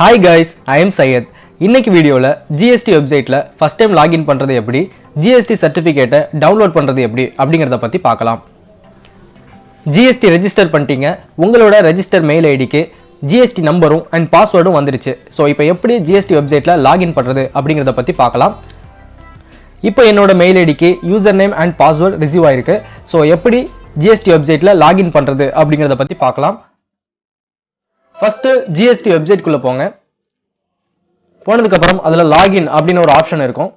Hi guys I am Syed இன்னைக்கு வீடியோவில் GST வெப்சைட்டில் ஃபஸ்ட் டைம் லாகின் பண்ணுறது எப்படி ஜிஎஸ்டி சர்டிஃபிகேட்டை டவுன்லோட் பண்ணுறது எப்படி அப்படிங்கிறத பற்றி பார்க்கலாம். ஜிஎஸ்டி ரெஜிஸ்டர் பண்ணிட்டீங்க உங்களோட ரெஜிஸ்டர் மெயில் ஐடிக்கு ஜிஎஸ்டி நம்பரும் அண்ட் பாஸ்வேர்டும் வந்துருச்சு. ஸோ இப்போ எப்படி ஜிஎஸ்டி வெப்சைட்டில் லாகின் பண்ணுறது அப்படிங்கிறத பற்றி பார்க்கலாம். இப்போ என்னோட மெயில் ஐடிக்கு user name and password receive ஆயிருக்கு. ஸோ எப்படி ஜிஎஸ்டி வெப்சைட்டில் லாகின் பண்ணுறது அப்படிங்கிறத பற்றி பார்க்கலாம். ஃபஸ்ட்டு ஜிஎஸ்டி வெப்சைட்குள்ளே போங்க. போனதுக்கப்புறம் அதில் லாகின் அப்படின்னு ஒரு ஆப்ஷன் இருக்கும்.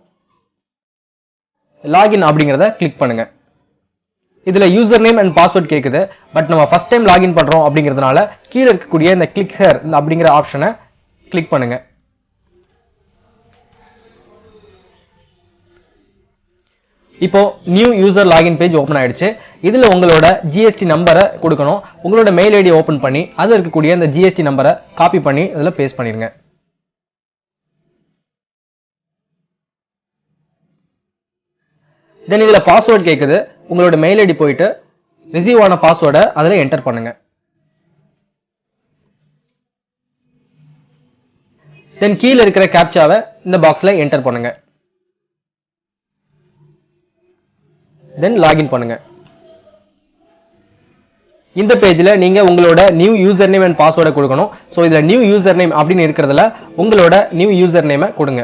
லாகின் அப்படிங்கிறத கிளிக் பண்ணுங்கள் இதில் யூசர் நேம் அண்ட் பாஸ்வேர்ட் கேட்குது பட் நம்ம ஃபஸ்ட் டைம் லாகின் பண்ணுறோம் அப்படிங்கிறதுனால கீழே இருக்கக்கூடிய இந்த கிளிக் ஹேர் அப்படிங்கிற ஆப்ஷனை கிளிக் பண்ணுங்க. இப்போ new user login page open ஆயிடுச்சு. இதில் உங்களோட ஜிஎஸ்டி நம்பரை கொடுக்கணும். உங்களோட மெயில் ஐடி ஓப்பன் பண்ணி அதில் இருக்கக்கூடிய இந்த ஜிஎஸ்டி நம்பரை காப்பி பண்ணி இதில் பேஸ்ட் பண்ணிடுங்க. தென் இதில் பாஸ்வேர்ட் கேட்குது உங்களோட மெயில் ஐடி போயிட்டு ரிசீவ் ஆன பாஸ்வேர்டை அதில் என்டர் பண்ணுங்க. தென் கீழே இருக்கிற கேப்சாவை இந்த பாக்ஸில் என்டர் பண்ணுங்க. தென் லாகின் பண்ணுங்க. இந்த பேஜில் நீங்கள் உங்களோட நியூ யூசர் நேம் அண்ட் பாஸ்வேர்டை கொடுக்கணும். ஸோ இதில் நியூ யூசர் நேம் அப்படின்னு இருக்கிறதுல உங்களோட நியூ யூசர் நேமை கொடுங்க.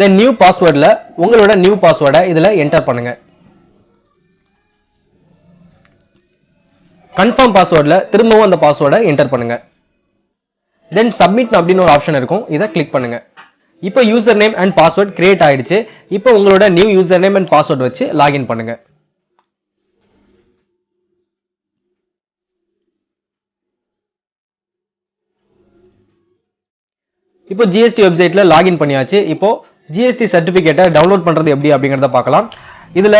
தென் நியூ பாஸ்வேர்டில் உங்களோட நியூ பாஸ்வேர்டை இதில் என்டர் பண்ணுங்க. கன்ஃபார்ம் பாஸ்வேர்டில் திரும்பவும் அந்த பாஸ்வேர்டை என்டர் பண்ணுங்க. தென் சப்மிட் அப்படின்னு ஒரு ஆப்ஷன் இருக்கும். இதை கிளிக் பண்ணுங்க. இப்போ user name and password create ஆயிடுச்சு. இப்போ உங்களோட new user name and password வச்சு லாகின் பண்ணுங்க. இப்போ ஜிஎஸ்டி வெப்சைட்ல லாகின் பண்ணியாச்சு. இப்போ ஜிஎஸ்டி சர்டிபிகேட்டை டவுன்லோட் பண்றது எப்படி அப்படிங்கறத பார்க்கலாம். இதுல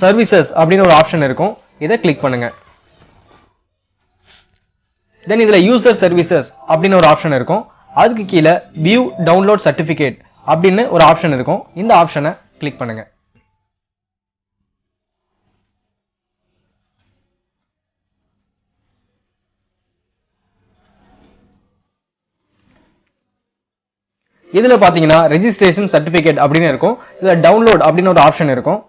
சர்வீசஸ் அப்படின்னு ஒரு ஆப்ஷன் இருக்கும். இதை கிளிக் பண்ணுங்க. தென் இதுல யூசர் சர்வீசஸ் அப்படின்னு ஒரு ஆப்ஷன் இருக்கும். அதுக்கு கீழே வியூ டவுன்லோட் சர்டிபிகேட் அப்படின்னு ஒரு ஆப்ஷன் இருக்கும். இந்த ஆப்ஷனை கிளிக் பண்ணுங்க. இதுல பாத்தீங்கன்னா ரெஜிஸ்ட்ரேஷன் சர்டிபிகேட் அப்படின்னு இருக்கும். இதுல டவுன்லோட் அப்படின்னு ஒரு ஆப்ஷன் இருக்கும்.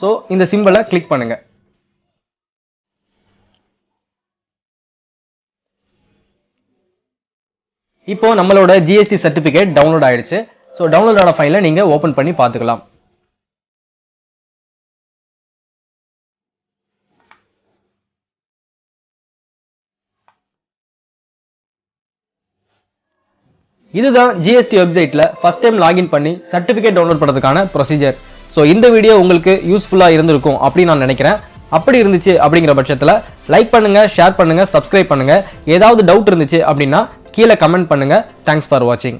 ஸோ இந்த சிம்பிளை கிளிக் பண்ணுங்க. இப்போ நம்மளோட ஜிஎஸ்டி சர்டிபிகேட் டவுன்லோட் ஆயிடுச்சு. ஸோ டவுன்லோட் ஆன ஃபைலை நீங்கள் ஓப்பன் பண்ணி பார்த்துக்கலாம். இதுதான் ஜிஎஸ்டி வெப்சைட்டில் ஃபஸ்ட் டைம் லாகின் பண்ணி சர்டிஃபிகேட் டவுன்லோட் பண்ணுறதுக்கான ப்ரொசீஜர் ஸோ இந்த வீடியோ உங்களுக்கு யூஸ்ஃபுல்லாக இருந்திருக்கும் அப்படின்னு நான் நினைக்கிறேன். அப்படி இருந்துச்சு அப்படிங்கிற பட்சத்தில் லைக் பண்ணுங்கள் ஷேர் பண்ணுங்கள் சப்ஸ்கிரைப் பண்ணுங்கள் ஏதாவது டவுட் இருந்துச்சு அப்படின்னா கீழே கமெண்ட் பண்ணுங்க. தேங்க்ஸ் ஃபார் வாட்சிங்